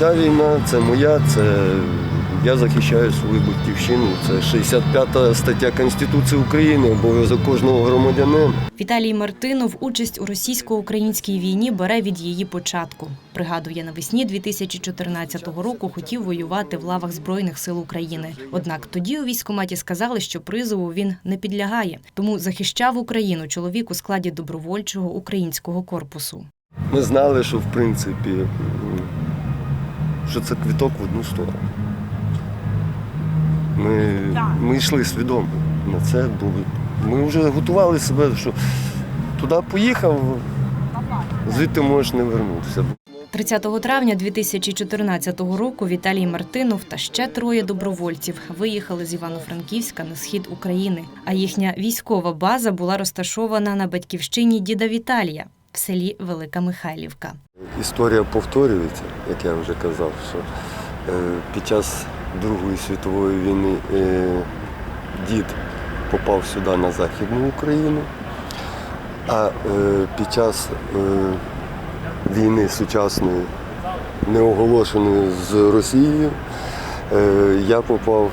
Ця війна це моя, це я захищаю свою батьківщину. Це 65 та стаття Конституції України, обов'язок кожного громадянина. Віталій Мартинов участь у російсько-українській війні бере від її початку. Пригадує, навесні 2014 року хотів воювати в лавах Збройних сил України. Однак тоді у військкоматі сказали, що призову він не підлягає, тому захищав Україну чоловік у складі добровольчого українського корпусу. Ми знали, що в принципі що це квіток в одну сторону. Ми, ми йшли свідомо на це, бо ми вже готували себе, що туди поїхав, звідти можеш не вернутися. 30 травня 2014 року Віталій Мартинов та ще троє добровольців виїхали з Івано-Франківська на схід України. А їхня військова база була розташована на батьківщині діда Віталія в селі Велика Михайлівка. Історія повторюється, як я вже казав, що е, під час Другої світової війни е, дід попав сюди на Західну Україну, а е, під час війни сучасної, неоголошеної з Росією, я попав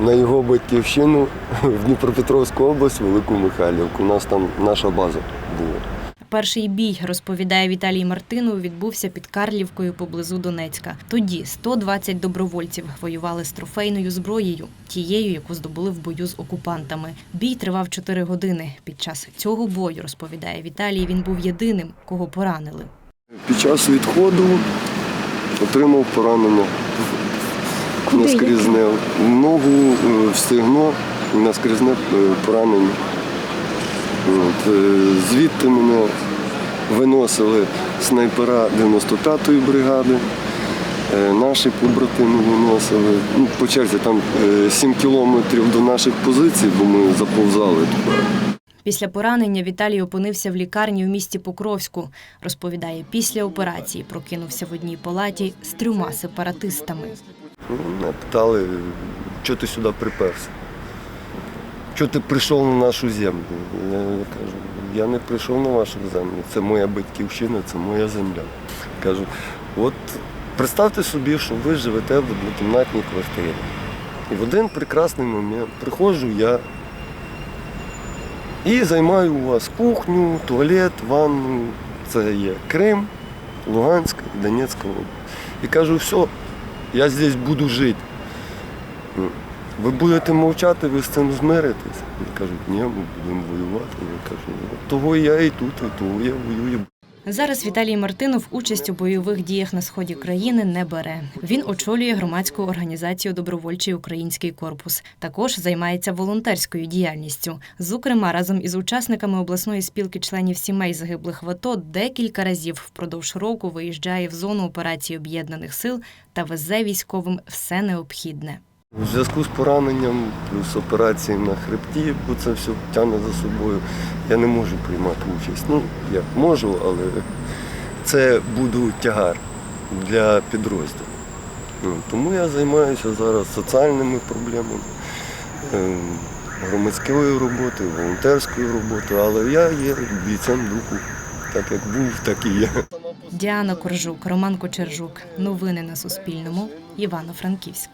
на його батьківщину в Дніпропетровську область, Велику Михайлівку. У нас там наша база була. Перший бій, розповідає Віталій Мартинов, відбувся під Карлівкою поблизу Донецька. Тоді 120 добровольців воювали з трофейною зброєю, тією, яку здобули в бою з окупантами. Бій тривав 4 години. Під час цього бою, розповідає Віталій, він був єдиним, кого поранили. Під час відходу отримав поранення наскрізне в ногу, е, в стегно наскрізне е, поранення. От, е, Звідти мене виносили снайпера 95-ї бригади. е, Наші побратими виносили. Ну, по черзі там 7 кілометрів до наших позицій, бо ми заповзали туди. Після поранення Віталій опинився в лікарні в місті Покровську. Розповідає, після операції прокинувся в одній палаті з трьома сепаратистами. Мене питали, чого ти сюди приперся? Чого ти прийшов на нашу землю? Я кажу, я не прийшов на вашу землю. Це моя батьківщина, це моя земля. Кажу, от представте собі, що ви живете в однокімнатній квартирі. І в один прекрасний момент приходжу я і займаю у вас кухню, туалет, ванну. Це є Крим, Луганська, Донецька область. І кажу, все, я здесь буду жити. Ну, Ви будете мовчати, ви з цим змиритесь. Вони кажуть, ні, ми будемо воювати. Я кажу, того я і тут, і того я воюю. Зараз Віталій Мартинов участь у бойових діях на сході країни не бере. Він очолює громадську організацію Добровольчий український корпус. Також займається волонтерською діяльністю. Зокрема, разом із учасниками обласної спілки членів сімей загиблих в АТО декілька разів впродовж року виїжджає в зону операції об'єднаних сил та везе військовим все необхідне. У зв'язку з пораненням, плюс операції на хребті, бо це все тягне за собою. Я не можу приймати участь. Ну, я можу, але це буде тягар для підрозділу. Ну, тому я займаюся зараз соціальними проблемами, ем, громадською роботою, волонтерською роботою, але я є бійцем духу. Так як був, так і є. Діана Коржук, Роман Кочержук. Новини на Суспільному. Івано-Франківськ.